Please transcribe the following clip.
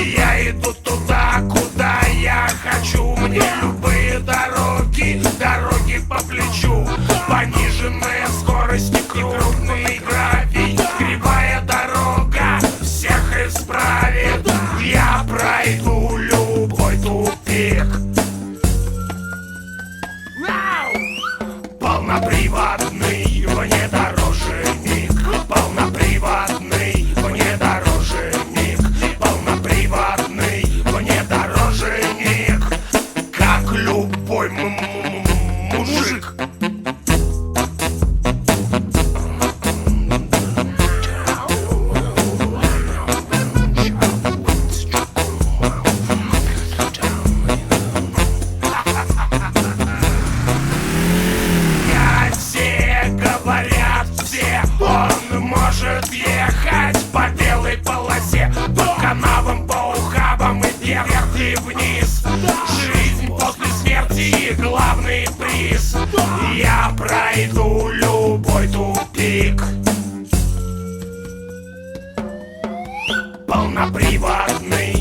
Я иду туда, куда я хочу. Мне любые дороги, дороги по плечу. Пониженная скорость и крупный гравий. Кривая дорога всех исправит. Я пройду любой тупик. Полноприводный м- мужик. Ехать по белой полосе По канавам, по ухабам и вверх и вниз Я пройду любой тупик. Полноприводный